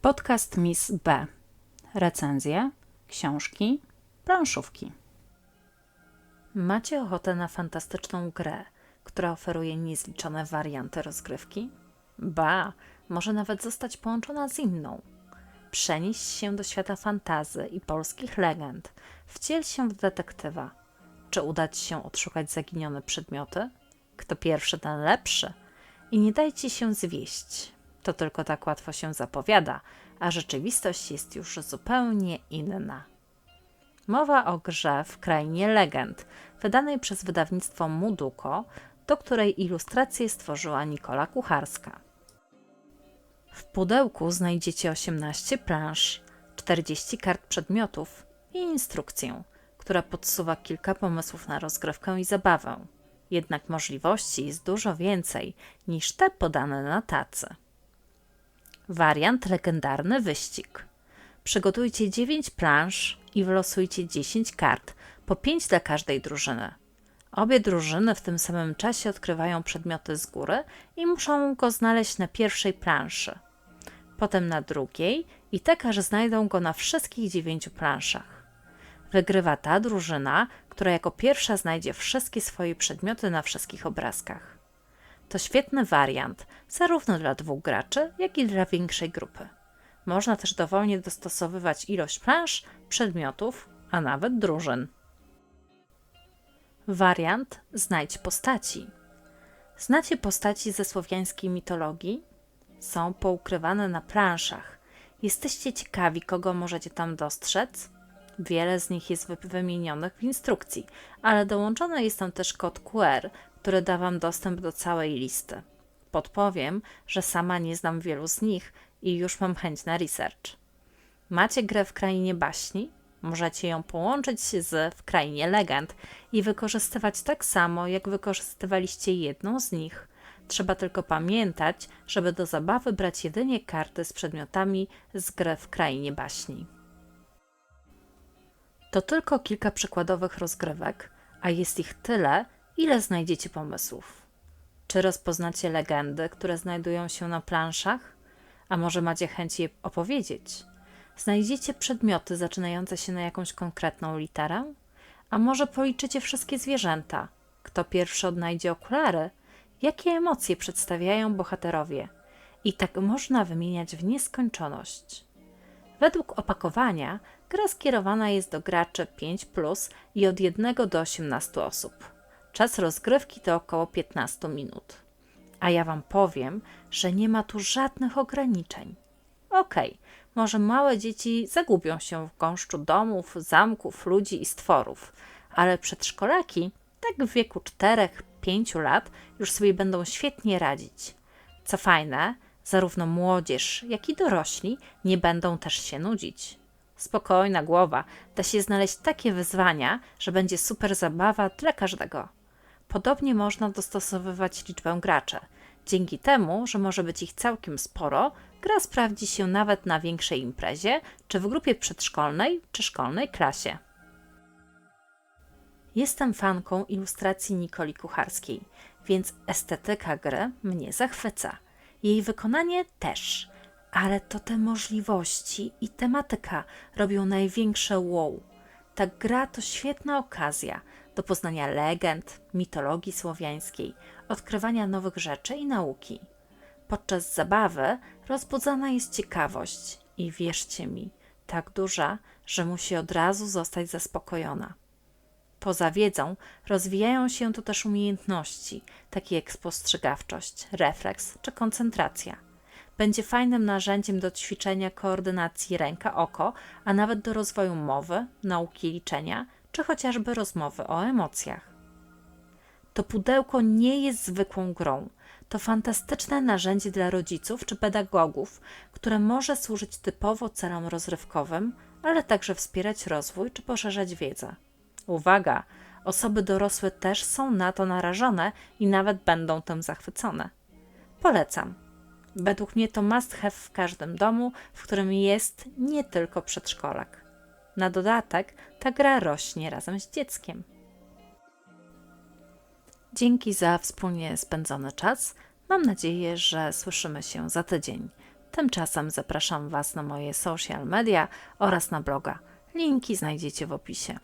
Podcast Miss B. Recenzje, książki, planszówki. Macie ochotę na fantastyczną grę, która oferuje niezliczone warianty rozgrywki? Ba, może nawet zostać połączona z inną. Przenieść się do świata fantazy i polskich legend, wciel się w detektywa. Czy uda ci się odszukać zaginione przedmioty? Kto pierwszy, ten lepszy. I nie dajcie się zwieść. To tylko tak łatwo się zapowiada, a rzeczywistość jest już zupełnie inna. Mowa o grze w Krainie Legend, wydanej przez wydawnictwo Muduko, do której ilustrację stworzyła Nikola Kucharska. W pudełku znajdziecie 18 plansz, 40 kart przedmiotów i instrukcję, która podsuwa kilka pomysłów na rozgrywkę i zabawę. Jednak możliwości jest dużo więcej niż te podane na tacy. Wariant legendarny wyścig. Przygotujcie 9 plansz i wylosujcie 10 kart, po 5 dla każdej drużyny. Obie drużyny w tym samym czasie odkrywają przedmioty z góry i muszą go znaleźć na pierwszej planszy, potem na drugiej i tekarz znajdą go na wszystkich dziewięciu planszach. Wygrywa ta drużyna, która jako pierwsza znajdzie wszystkie swoje przedmioty na wszystkich obrazkach. To świetny wariant, zarówno dla dwóch graczy, jak i dla większej grupy. Można też dowolnie dostosowywać ilość plansz, przedmiotów, a nawet drużyn. Wariant Znajdź postaci. Znacie postaci ze słowiańskiej mitologii? Są poukrywane na planszach. Jesteście ciekawi, kogo możecie tam dostrzec? Wiele z nich jest wymienionych w instrukcji, ale dołączony jest tam też kod QR, który da Wam dostęp do całej listy. Podpowiem, że sama nie znam wielu z nich i już mam chęć na research. Macie grę w krainie baśni? Możecie ją połączyć z w krainie legend i wykorzystywać tak samo, jak wykorzystywaliście jedną z nich. Trzeba tylko pamiętać, żeby do zabawy brać jedynie karty z przedmiotami z gry w krainie baśni. To tylko kilka przykładowych rozgrywek, a jest ich tyle, ile znajdziecie pomysłów. Czy rozpoznacie legendy, które znajdują się na planszach? A może macie chęć je opowiedzieć? Znajdziecie przedmioty zaczynające się na jakąś konkretną literę? A może policzycie wszystkie zwierzęta? Kto pierwszy odnajdzie okulary? Jakie emocje przedstawiają bohaterowie? I tak można wymieniać w nieskończoność. Według opakowania gra skierowana jest do graczy 5 plus i od 1 do 18 osób. Czas rozgrywki to około 15 minut. A ja Wam powiem, że nie ma tu żadnych ograniczeń. Okej, okay, może małe dzieci zagubią się w gąszczu domów, zamków, ludzi i stworów, ale przedszkolaki, tak w wieku 4-5 lat, już sobie będą świetnie radzić. Co fajne, zarówno młodzież, jak i dorośli nie będą też się nudzić. Spokojna głowa, da się znaleźć takie wyzwania, że będzie super zabawa dla każdego. Podobnie można dostosowywać liczbę graczy. Dzięki temu, że może być ich całkiem sporo, gra sprawdzi się nawet na większej imprezie, czy w grupie przedszkolnej, czy szkolnej klasie. Jestem fanką ilustracji Nikoli Kucharskiej, więc estetyka gry mnie zachwyca. Jej wykonanie też, ale to te możliwości i tematyka robią największe wow. Ta gra to świetna okazja do poznania legend, mitologii słowiańskiej, odkrywania nowych rzeczy i nauki. Podczas zabawy rozbudzana jest ciekawość i wierzcie mi, tak duża, że musi od razu zostać zaspokojona. Poza wiedzą rozwijają się tu też umiejętności, takie jak spostrzegawczość, refleks czy koncentracja. Będzie fajnym narzędziem do ćwiczenia koordynacji ręka-oko, a nawet do rozwoju mowy, nauki liczenia czy chociażby rozmowy o emocjach. To pudełko nie jest zwykłą grą. To fantastyczne narzędzie dla rodziców czy pedagogów, które może służyć typowo celom rozrywkowym, ale także wspierać rozwój czy poszerzać wiedzę. Uwaga! Osoby dorosłe też są na to narażone i nawet będą tym zachwycone. Polecam. Według mnie to must have w każdym domu, w którym jest nie tylko przedszkolak. Na dodatek ta gra rośnie razem z dzieckiem. Dzięki za wspólnie spędzony czas. Mam nadzieję, że słyszymy się za tydzień. Tymczasem zapraszam Was na moje social media oraz na bloga. Linki znajdziecie w opisie.